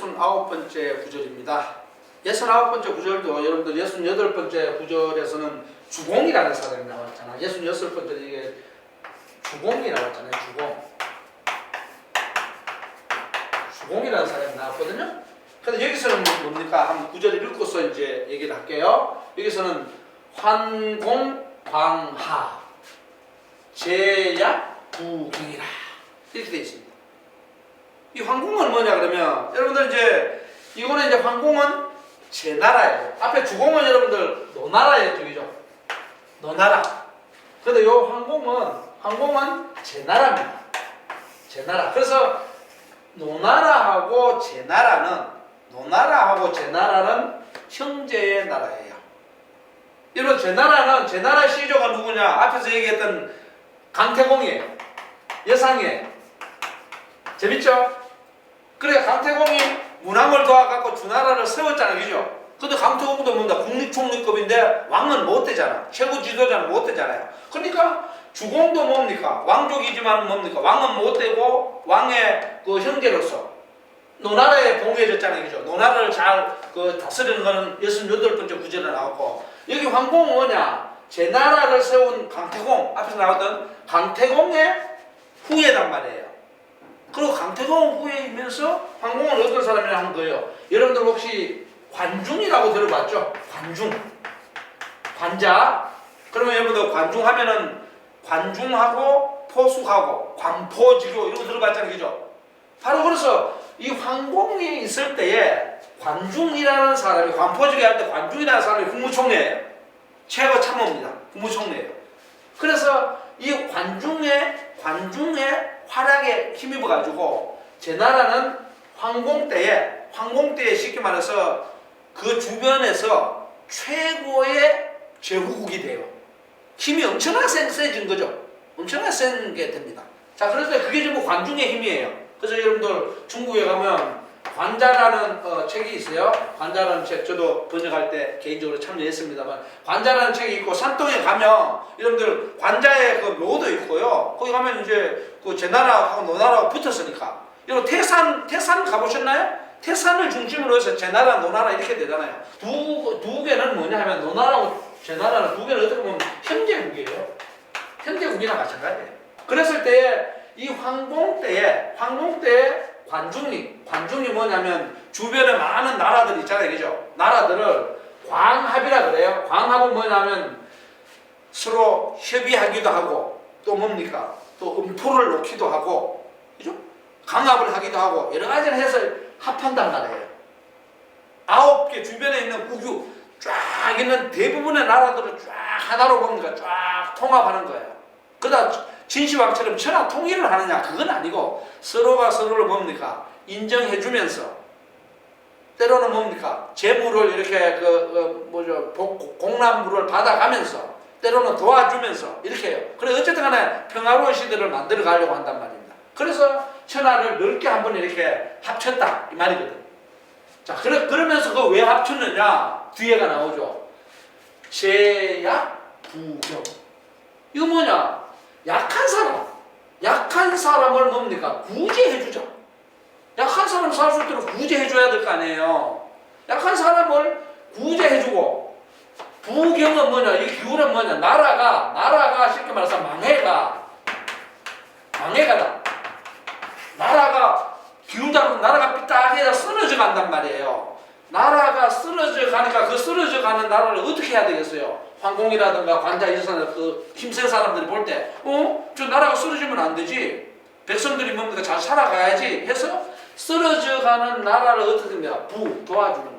오늘 69번째 구절입니다. 69번째 구절도 여러분들 68번째 구절에서는 주공이라는 사람이 나왔잖아. 66번째 이게 주공이 나왔잖아요. 주공. 주공이라는 사람이 나왔거든요. 근데 여기서는 뭡니까? 한번 구절을 읽고서 이제 얘기를 할게요. 여기서는 환공광하 제약 부경이라 이렇게 되어 있습니다. 이 황궁은 뭐냐 그러면 여러분들 이제 이거는 이제 황궁은 제 나라예요. 앞에 주공은 여러분들 노나라의 쪽이죠. 노나라. 근데 요 황궁은 황궁은 제 나라입니다. 제 나라. 그래서 노나라하고 제 나라는 노나라하고 제 나라는 형제의 나라예요. 여러분 제 나라는 제 나라 시조가 누구냐? 앞에서 얘기했던 강태공이에요. 여상이에요. 재밌죠? 그래 강태공이 문왕을 도와갖고 주나라를 세웠잖아요, 그죠? 근데 강태공도 뭔가 국립총리급인데 왕은 못 되잖아. 최고 지도자는 못 되잖아요. 그러니까 주공도 뭡니까? 왕족이지만 뭡니까? 왕은 못 되고 왕의 그 형제로서 노나라에 봉해졌잖아요, 그죠? 노나라를 잘 그 다스리는 거는 68번째 구절에 나왔고 여기 황공은 뭐냐? 제 나라를 세운 강태공 앞에서 나왔던 강태공의 후예단 말이에요. 그리고 강태공 후예이면서 황공은 어떤 사람이라 하는 거예요. 여러분들 혹시 관중이라고 들어봤죠? 관중. 관자. 그러면 여러분들 관중 하면은 관중하고 포수하고 관포지교 이런 거 들어봤잖아요. 그죠? 바로 그래서 이 황공이 있을 때에 관중이라는 사람이 관포지교 할 때 관중이라는 사람이 국무총리예요. 최고 참모입니다. 국무총리예요. 그래서 이 관중의 관중의 활약에 힘입어 가지고 제 나라는 황공 때에 황공 때에 쉽게 말해서 그 주변에서 최고의 제후국이 돼요. 힘이 엄청나게 센, 세진 거죠. 엄청나게 센 게 됩니다. 자, 그래서 그게 전부 관중의 힘이에요. 그래서 여러분들 중국에 가면 관자라는 어, 책이 있어요. 관자라는 책 저도 번역할 때 개인적으로 참여했습니다만 관자라는 책이 있고 산동에 가면 여러분들 관자의 그 묘도 있고요. 거기 가면 이제 그 제나라하고 노나라하고 붙었으니까 여러분 태산 태산 가보셨나요? 태산을 중심으로 해서 제나라 노나라 이렇게 되잖아요. 두, 두 개는 뭐냐 하면 노나라하고 제나라는 두 개는 어떻게 보면 형제국이에요. 형제국이랑 마찬가지예요. 그랬을 때에 이 황공 때에 황공 때에 관중리 관중이 뭐냐면 주변에 많은 나라들 있잖아요, 그죠? 나라들을 광합이라 그래요. 광합은 뭐냐면 서로 협의하기도 하고 또 뭡니까? 또 음포를 놓기도 하고 그죠? 강압을 하기도 하고 여러 가지를 해서 합한단 말이에요. 아홉 개 주변에 있는 국유 쫙 있는 대부분의 나라들을 쫙 하나로 뭡니까? 쫙 통합하는 거예요. 그러다 진시황처럼 천하 통일을 하느냐? 그건 아니고 서로가 서로를 뭡니까? 인정해주면서 때로는 뭡니까? 재물을 이렇게 그, 그 뭐죠? 복- 공납물을 받아가면서 때로는 도와주면서 이렇게 해요. 그래 어쨌든 간에 평화로운 시대를 만들어 가려고 한단 말입니다. 그래서 천하를 넓게 한번 이렇게 합쳤다 이 말이거든. 자, 그래, 그러면서 그 왜 합쳤느냐? 뒤에가 나오죠. 제약 부경. 이거 뭐냐? 약한 사람. 약한 사람을 뭡니까? 구제해주자. 약한 사람 살 수 있도록 구제해줘야 될 거 아니에요. 약한 사람을 구제해주고, 부경은 뭐냐? 이 기울은 뭐냐? 나라가, 나라가 쉽게 말해서 망해가, 망해가다. 나라가 기울다 나라가 삐딱해서 쓰러져 간단 말이에요. 나라가 쓰러져 가니까 그 쓰러져 가는 나라를 어떻게 해야 되겠어요? 황공이라든가 관자 이사나 그 힘센 사람들이 볼 때, 어? 저 나라가 쓰러지면 안 되지. 백성들이 뭡니까? 잘 살아가야지 해서 쓰러져 가는 나라를 어떻게 합니까? 부, 도와주는